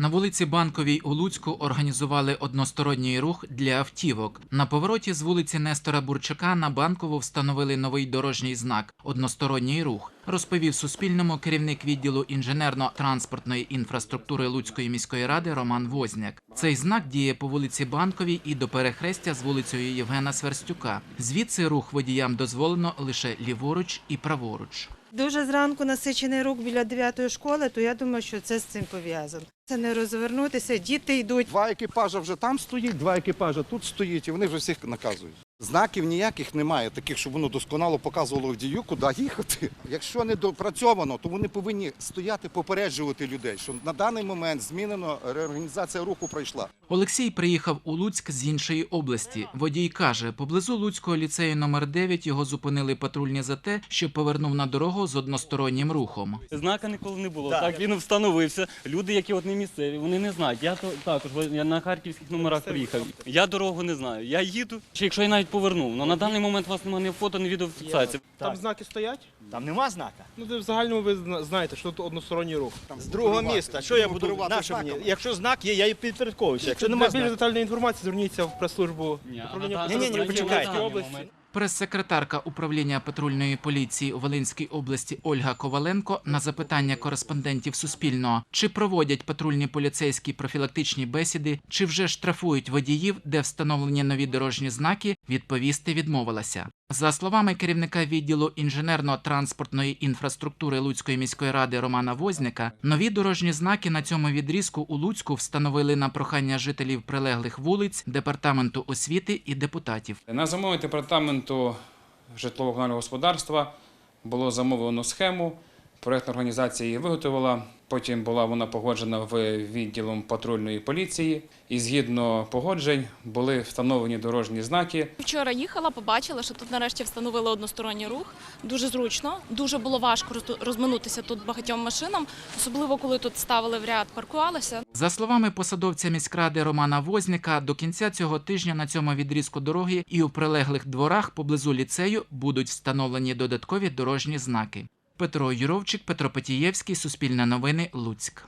На вулиці Банковій у Луцьку організували односторонній рух для автівок. На повороті з вулиці Нестора Бурчака на Банкову встановили новий дорожній знак односторонній рух. Розповів Суспільному керівник відділу інженерно-транспортної інфраструктури Луцької міської ради Роман Возняк. Цей знак діє по вулиці Банковій і до перехрестя з вулицею Євгена Сверстюка. Звідси рух водіям дозволено лише ліворуч і праворуч. Дуже зранку насичений рух біля 9 школи, то я думаю, що це з цим пов'язано. Це не розвернутися, діти йдуть. Два екіпажа вже там стоїть, два екіпажа тут стоїть, і вони вже всіх наказують. Знаків ніяких немає, таких, щоб воно досконало показувало водію, куди їхати. Якщо не допрацьовано, то вони повинні стояти, попереджувати людей, що на даний момент змінено реорганізація руху пройшла. Олексій приїхав у Луцьк з іншої області. Водій каже, поблизу Луцького ліцею номер 9 його зупинили патрульні за те, що повернув на дорогу з одностороннім рухом. Знака ніколи не було. Так, він встановився. Люди, які от не місцеві, вони не знають. Я то також бо я на харківських номерах приїхав. Я дорогу не знаю. Я їду. Чи якщо я навіть повернув, але на даний момент у вас немає ні фото, ні відеофіксації. Там знаки стоять? Там нема знака. Ну, де в загальному ви зна- знаєте, що тут односторонній рух. З другого міста. Що я буду на мені? Якщо знак є, я і підпорядковуюся. Якщо Для нема більш знака. детальної інформації зверніться в прес-службу Ні, а управління на Ні, ні, ні, Патрульної почекайте. поліції області. момент. Прес-секретарка управління патрульної поліції у Волинській області Ольга Коваленко на запитання кореспондентів Суспільного, чи проводять патрульні поліцейські профілактичні бесіди, чи вже штрафують водіїв, де встановлені нові дорожні знаки, відповісти відмовилася. За словами керівника відділу інженерно-транспортної інфраструктури Луцької міської ради Романа Возняка, нові дорожні знаки на цьому відрізку у Луцьку встановили на прохання жителів прилеглих вулиць, департаменту освіти і депутатів. На замовлення департаменту житлово-комунального господарства було замовлено схему. Проєктна організація її виготовила. Потім була вона погоджена в відділом патрульної поліції. І згідно погоджень були встановлені дорожні знаки. Вчора їхала, побачила, що тут нарешті встановили односторонній рух. Дуже зручно. Дуже було важко роз- розминутися тут багатьом машинам, особливо коли тут ставили в ряд, паркувалися. За словами посадовця міськради Романа Возняка, до кінця цього тижня на цьому відрізку дороги і у прилеглих дворах поблизу ліцею будуть встановлені додаткові дорожні знаки. Петро Юровчик, Петро Петієвський, Суспільне новини, Луцьк.